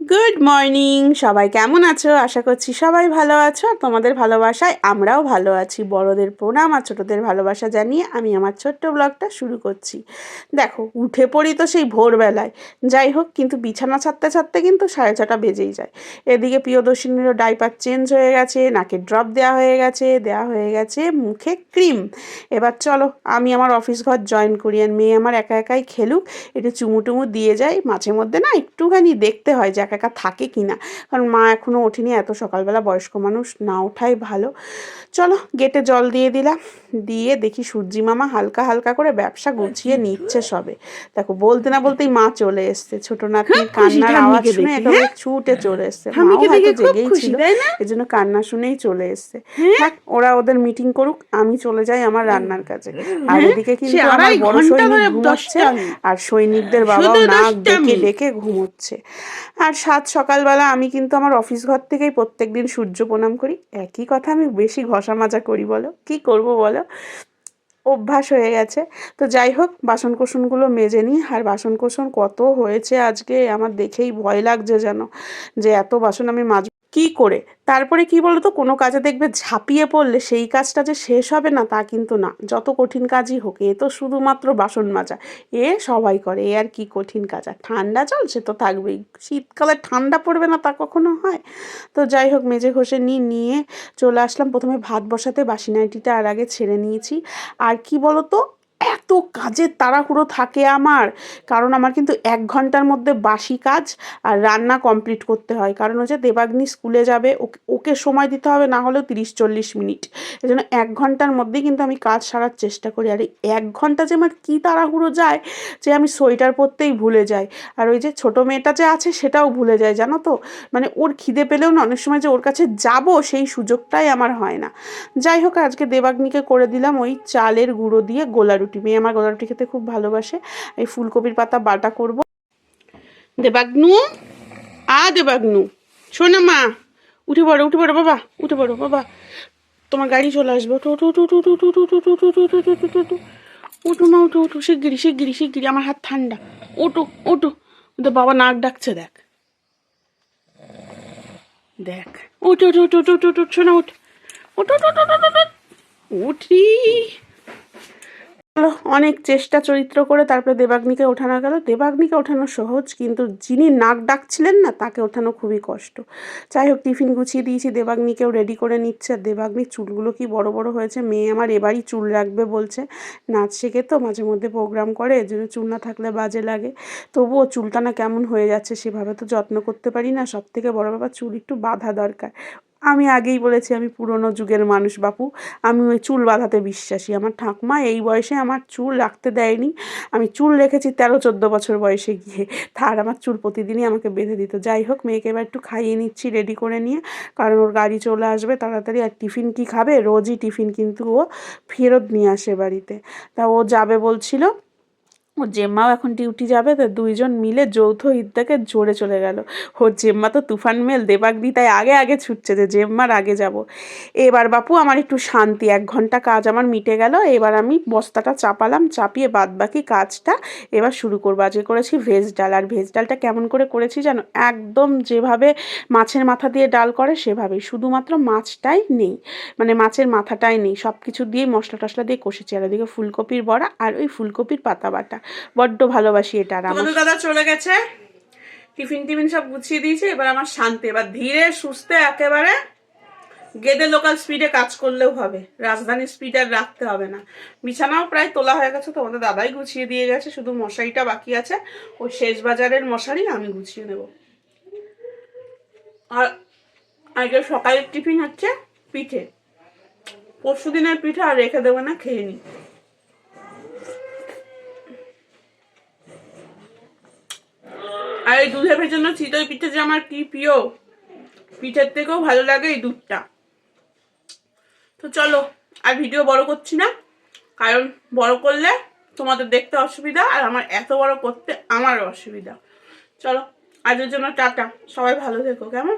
Good morning সবাই কেমন আছো? আশা করছি সবাই ভালো আছো। আর তোমাদের ভালোবাসায় আমরাও ভালো আছি। বড়দের প্রণাম আর ছোটোদের ভালোবাসা জানিয়ে আমি আমার ছোট্ট ব্লগটা শুরু করছি। দেখো, উঠে পড়ি তো সেই ভোরবেলায়। যাই হোক, কিন্তু বিছানা ছাড়তে ছাড়তে কিন্তু সাড়ে ছটা বেজেই যায়। এদিকে প্রিয়দর্শিনীরও ডাইপার চেঞ্জ হয়ে গেছে, নাকে ড্রপ দেওয়া হয়ে গেছে দেওয়া হয়ে গেছে মুখে ক্রিম এবার চলো, আমি আমার অফিস ঘর জয়েন করি আর মেয়ে আমার একা একাই খেলুক। একটু চুমু টুমু দিয়ে যায়। মাঝে মধ্যে না একটুখানি দেখতে হয় যে একা একা থাকে কি না কারণ মা এখনও ওঠেনি এত সকালবেলা বয়স্ক মানুষ না ওঠাই ভালো। চলো গেটে জল দিয়ে দিলাম। দিয়ে দেখি সূর্যি মামা হালকা হালকা করে ব্যবসা গুছিয়ে নিচ্ছে সবে। দেখো বলতে না বলতেই মা চলে এসছে। ছোট খুশি কান্নার আওয়াজ শুনে একেবারে হ্যাঁ? ছুটে চলে এসছে। মাও হয়তো জেগেই ছিল। তাই এই জন্য কান্না শুনেই চলে এসছে। থাক ওরা ওদের মিটিং করুক আমি চলে যাই আমার রান্নার কাজে। আর হ্যাঁ, এদিকে কিন্তু আমার বড় সৈনিক ধরে ঘুমাচ্ছে আর সৈনিকদের বাবাও নাক ডেকে ডেকে ঘুমোচ্ছে। আর সাত সকালবেলা আমি কিন্তু আমার অফিস ঘর থেকেই প্রত্যেক দিন সূর্য প্রণাম করি। একই কথা আমি বেশি ঘষা মাজা করি বলো। কি করব বলো? অভ্যাস হয়ে গেছে। তো যাই হোক বাসন কোসনগুলো মেজে নিই। আর বাসন কোসন কত হয়েছে আজকে আমার দেখেই ভয় লাগছে যেন, যে এত বাসন আমি মাজ কি করে? তারপরে কি বলো তো কোনো কাজে দেখবে ঝাঁপিয়ে পড়লে সেই কাজটা যে শেষ হবে না, তা কিন্তু না। যত কঠিন কাজই হোক, এ তো শুধুমাত্র বাসন মাজা। এ সবাই করে, এ আর কি কঠিন কাজ। আর ঠান্ডা জল, সে তো থাকবেই। শীতকালে ঠান্ডা পড়বে না, তা কখনো হয়? তো যাই হোক, মেজে ঘষে নিয়ে নিয়ে চলে আসলাম। প্রথমে ভাত বসাতে, বাসি নাইটিটা আর আগে ছেড়ে নিয়েছি। আর কি বলো তো এত কাজের তাড়াহুড়ো থাকে আমার। কারণ আমার কিন্তু এক ঘণ্টার মধ্যে বাসি কাজ আর রান্না কমপ্লিট করতে হয়। কারণ হচ্ছে দেবাগ্নি স্কুলে যাবে ওকে সময় দিতে হবে, না হলেও তিরিশ চল্লিশ মিনিট। এই জন্য এক ঘণ্টার মধ্যেই কিন্তু আমি কাজ সারার চেষ্টা করি। আর এক ঘণ্টা যে আমার কী তাড়াহুড়ো যায়, যে আমি সোয়েটার পরতেই ভুলে যাই। আর ওই যে ছোটো মেয়েটা যে আছে, সেটাও ভুলে যায়, জানো তো? মানে ওর খিদে পেলেও না, অনেক সময় যে ওর কাছে যাব, সেই সুযোগটাই আমার হয় না। যাই হোক, আজকে দেবাগ্নিকে করে দিলাম ওই চালের গুঁড়ো দিয়ে গোলা রুটি। মেয়ে আমার গোলা রুটি খেতে খুব ভালোবাসে এই ফুলকপির পাতা বাটা করব দেবাগ্নু আ দেবাগ্নু শোনা মা উঠে পড়ো উঠে পড়ো বাবা উঠে পড়ো বাবা তোমার গাড়ি চলে আসবে ওঠো ওঠো ওঠো ওঠো ওঠো ওঠো ওঠো ওঠো ওঠো ওঠো ওঠো ওঠো ওঠো ওঠো মা ওঠো ওঠো শিগগিরি শিগগিরি শিগগিরি আমার হাত ঠান্ডা ওঠো ওঠো তো বাবা নাক ডাকছে দেখ দেখ ওঠ ওঠ ওঠ ওঠ ওঠ ওঠ শোনা ওঠ ওঠ ওঠ ওঠ ওঠ উঠি চলো অনেক চেষ্টা চরিত্র করে তারপরে দেবাগ্নিকে ওঠানো গেল। দেবাগ্নিকে ওঠানো সহজ, কিন্তু যিনি নাক ডাকছিলেন না, তাকে ওঠানো খুবই কষ্ট। যাই হোক, টিফিন গুছিয়ে দিয়েছি, দেবাগ্নিকেও রেডি করে নিচ্ছে। আর দেবাগ্নির চুলগুলো কি বড় বড় হয়েছে? মেয়ে আমার এবারই চুল রাখবে বলছে। নাচ শেখে তো, মাঝে মধ্যে প্রোগ্রাম করে জন্য চুল না থাকলে বাজে লাগে। তবুও চুলটা না কেমন হয়ে যাচ্ছে, সেভাবে তো যত্ন করতে পারি না। সব থেকে বড় ব্যাপার, চুল একটু বাঁধা দরকার। আমি আগেই বলেছি, আমি পুরনো যুগের মানুষ বাপু। আমি ওই চুল বাঁধাতে বিশ্বাসী। আমার ঠাকুমা এই বয়সে আমার চুল রাখতে দেয়নি। আমি চুল রেখেছি তেরো, চোদ্দ বছর বয়সে গিয়ে। তার আমার চুল প্রতিদিনই আমাকে বেঁধে দিত। যাই হোক, মেয়েকে এবার একটু খাইয়ে নিচ্ছি রেডি করে নিয়ে। কারণ ওর গাড়ি চলে আসবে তাড়াতাড়ি। আর টিফিন কি খাবে? রোজই টিফিন কিন্তু ও ফেরত নিয়ে আসে বাড়িতে। তা ও যাবে বলছিল ওর জেম্মাও এখন ডিউটি যাবে, তো দুইজন মিলে যৌথ ঈদটাকে জোরে চলে গেল। ওর জেম্মা তো তুফান মেল দেবাগ্নি তাই আগে আগে ছুটছে যে জেম্মার আগে যাব। এবার বাপু, আমার একটু শান্তি, এক ঘণ্টা কাজ আমার মিটে গেল, এবার আমি বস্তাটা চাপালাম, চাপিয়ে বাদ বাকি কাজটা এবার শুরু করব। আজকে করেছি ভেজ ডাল, আর ভেজ ডালটা কেমন করে করেছি জানো? একদম যেভাবে মাছের মাথা দিয়ে ডাল করে সেভাবেই, শুধুমাত্র মাছটাই নেই মানে মাছের মাথাটাই নেই সব কিছু দিয়ে মশলা টশলা দিয়ে কষেছি। আর ওদিকে ফুলকপির বড়া আর ওই ফুলকপির পাতা বাটা। বড্ড ভালোবাসি এটা আর আমার দাদা চলে গেছে। টিফিন টিফিন সব গুছিয়ে দিয়েছে এবার আমার শান্তি। এবার ধীরে সুস্থে একেবারে গেদে লোকাল স্পিডে কাজ করলেও হবে। রাজধানীর স্পিড আর রাখতে হবে না। বিছানাও প্রায় তোলা হয়ে গেছে তোমাদের দাদাই গুছিয়ে দিয়ে গেছে শুধু মশারিটা বাকি আছে। ওই শেষ বাজারের মশারি আমি গুছিয়ে নেব। আর আজকে সকালের টিফিন হচ্ছে পিঠে। পরশু দিনের পিঠে আর রেখে দেবো না খেয়ে নিই। আর এই দুধে জন্য চিতই পিঠে যে আমার কি প্রিয়? পিঠের থেকেও ভালো লাগে এই দুধটা। তো চলো, আর ভিডিও বড় করছি না, কারণ বড় করলে তোমাদের দেখতে অসুবিধা আর আমার এত বড় করতে আমারও অসুবিধা। চলো আজের জন্য টাটা, সবাই ভালো থেকো, কেমন?